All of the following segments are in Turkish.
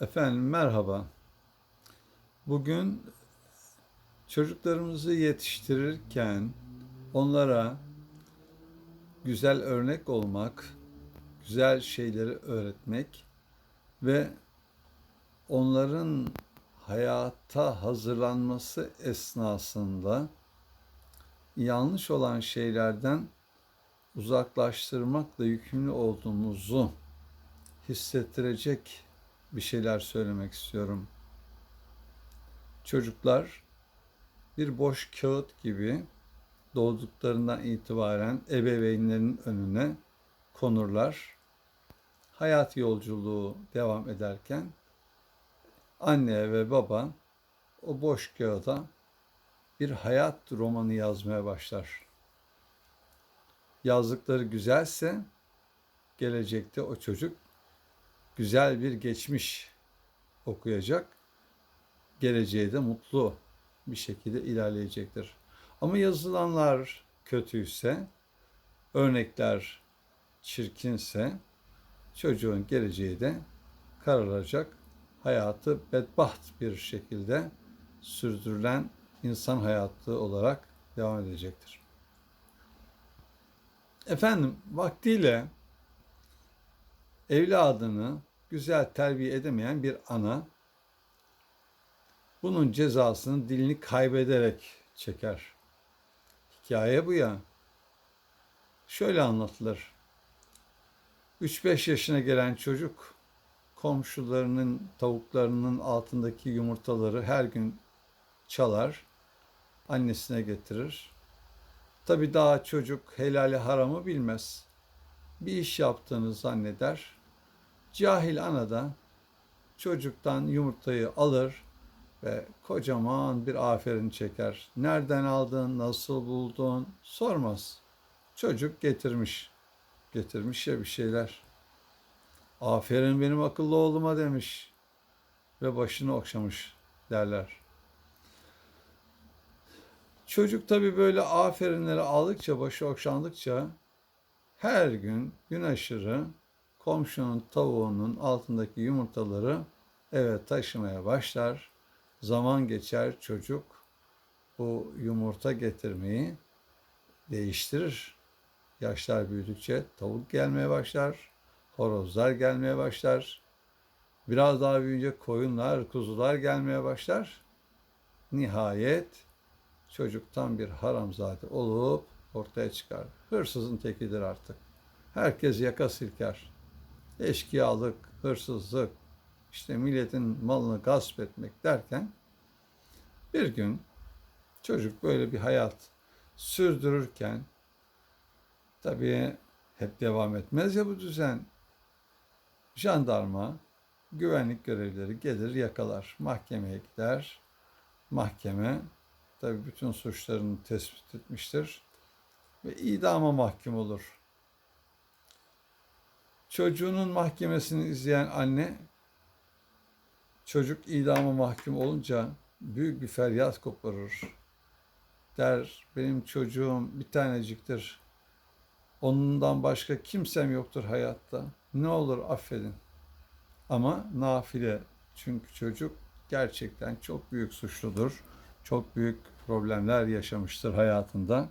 Efendim merhaba. Bugün çocuklarımızı yetiştirirken onlara güzel örnek olmak, güzel şeyleri öğretmek ve onların hayata hazırlanması esnasında yanlış olan şeylerden uzaklaştırmakla yükümlü olduğumuzu hissettirecek bir şeyler söylemek istiyorum. Çocuklar bir boş kağıt gibi doğduklarından itibaren ebeveynlerin önüne konurlar. Hayat yolculuğu devam ederken anne ve baba o boş kağıda bir hayat romanı yazmaya başlar. Yazdıkları güzelse gelecekte o çocuk güzel bir geçmiş okuyacak. Geleceğe de mutlu bir şekilde ilerleyecektir. Ama yazılanlar kötüyse, örnekler çirkinse çocuğun geleceği de kararacak. Hayatı bedbaht bir şekilde sürdürülen insan hayatı olarak devam edecektir. Efendim vaktiyle evladını güzel terbiye edemeyen bir ana bunun cezasını dilini kaybederek çeker. Hikaye bu ya. Şöyle anlatılır. 3-5 yaşına gelen çocuk komşularının tavuklarının altındaki yumurtaları her gün çalar, annesine getirir. Tabi daha çocuk helali haramı bilmez. Bir iş yaptığını zanneder. Cahil ana da çocuktan yumurtayı alır ve kocaman bir aferin çeker. Nereden aldın, nasıl buldun sormaz. Çocuk getirmiş. Getirmiş ya bir şeyler. Aferin benim akıllı oğluma demiş ve başını okşamış derler. Çocuk tabii böyle aferinleri aldıkça, başı okşandıkça her gün gün aşırı komşunun tavuğunun altındaki yumurtaları eve taşımaya başlar. Zaman geçer çocuk bu yumurta getirmeyi değiştirir. Yaşlar büyüdükçe tavuk gelmeye başlar, horozlar gelmeye başlar. Biraz daha büyüyünce koyunlar, kuzular gelmeye başlar. Nihayet çocuktan bir haramzade olup ortaya çıkar. Hırsızın tekidir artık. Herkes yaka silker. Eşkıyalık, hırsızlık, işte milletin malını gasp etmek derken bir gün çocuk böyle bir hayat sürdürürken tabii hep devam etmez ya bu düzen. Jandarma, güvenlik görevlileri gelir yakalar. Mahkemeye gider. Mahkeme tabii bütün suçlarını tespit etmiştir ve idama mahkum olur. Çocuğunun mahkemesini izleyen anne çocuk idama mahkum olunca büyük bir feryat koparır. Der benim çocuğum bir taneciktir. Onundan başka kimsem yoktur hayatta. Ne olur affedin. Ama nafile çünkü çocuk gerçekten çok büyük suçludur. Çok büyük problemler yaşamıştır hayatında.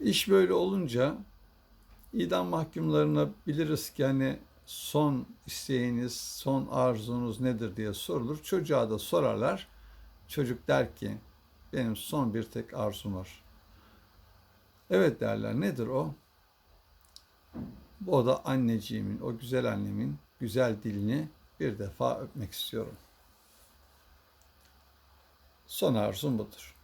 İş böyle olunca idam mahkumlarına biliriz ki hani son isteğiniz, son arzunuz nedir diye sorulur. Çocuğa da sorarlar. Çocuk der ki benim son bir tek arzum var. Evet derler. Nedir o? O da anneciğimin, o güzel annemin güzel dilini bir defa öpmek istiyorum. Son arzum budur.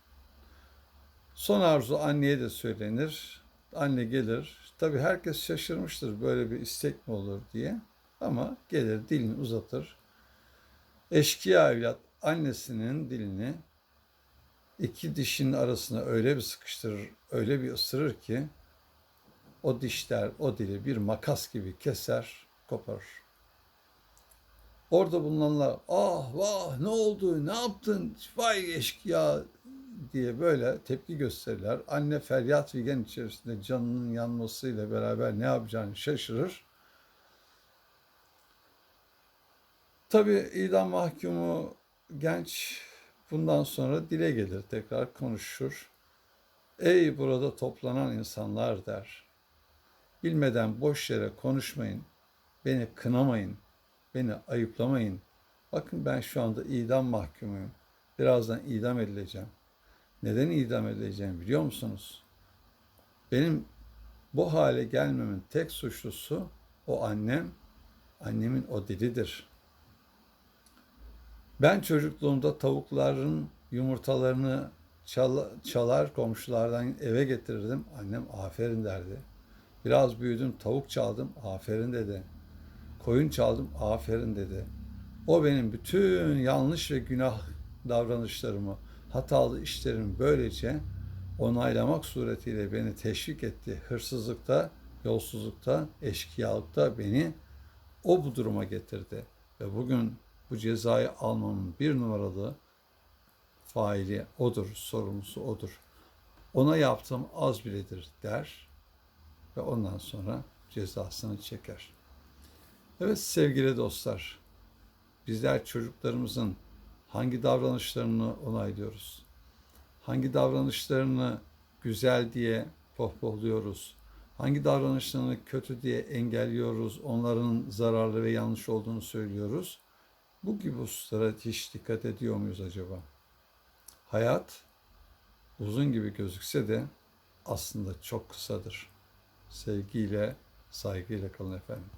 Son arzu anneye de söylenir. Anne gelir. Tabii herkes şaşırmıştır böyle bir istek mi olur diye. Ama gelir dilini uzatır. Eşkıya evlat annesinin dilini iki dişinin arasına öyle bir sıkıştırır, öyle bir ısırır ki o dişler o dili bir makas gibi keser, koparır. Orada bulunanlar ah vah ne oldu ne yaptın vay eşkıya diye böyle tepki gösterirler. Anne feryat figen içerisinde canının yanmasıyla beraber ne yapacağını şaşırır. Tabi idam mahkumu genç bundan sonra dile gelir tekrar konuşur. Ey burada toplanan insanlar der. Bilmeden boş yere konuşmayın. Beni kınamayın. Beni ayıplamayın. Bakın ben şu anda idam mahkumuyum. Birazdan idam edileceğim. Neden idam edileceğim biliyor musunuz? Benim bu hale gelmemin tek suçlusu o annem, annemin o dilidir. Ben çocukluğumda tavukların yumurtalarını çal- çalar komşulardan eve getirirdim. Annem aferin derdi. Biraz büyüdüm tavuk çaldım aferin dedi. Koyun çaldım aferin dedi. O benim bütün yanlış ve günah davranışlarımı, hatalı işlerimi böylece onaylamak suretiyle beni teşvik etti. Hırsızlıkta, yolsuzlukta, eşkıyalıkta beni o bu duruma getirdi. Ve bugün bu cezayı almamın bir numaralı faili odur, sorumlusu odur. Ona yaptığım az biledir der ve ondan sonra cezasını çeker. Evet sevgili dostlar, bizler çocuklarımızın hangi davranışlarını onaylıyoruz? Hangi davranışlarını güzel diye pohpohluyoruz? Hangi davranışlarını kötü diye engelliyoruz? Onların zararlı ve yanlış olduğunu söylüyoruz. Bu gibi hususlara hiç dikkat ediyor muyuz acaba? Hayat uzun gibi gözükse de aslında çok kısadır. Sevgiyle, saygıyla kalın efendim.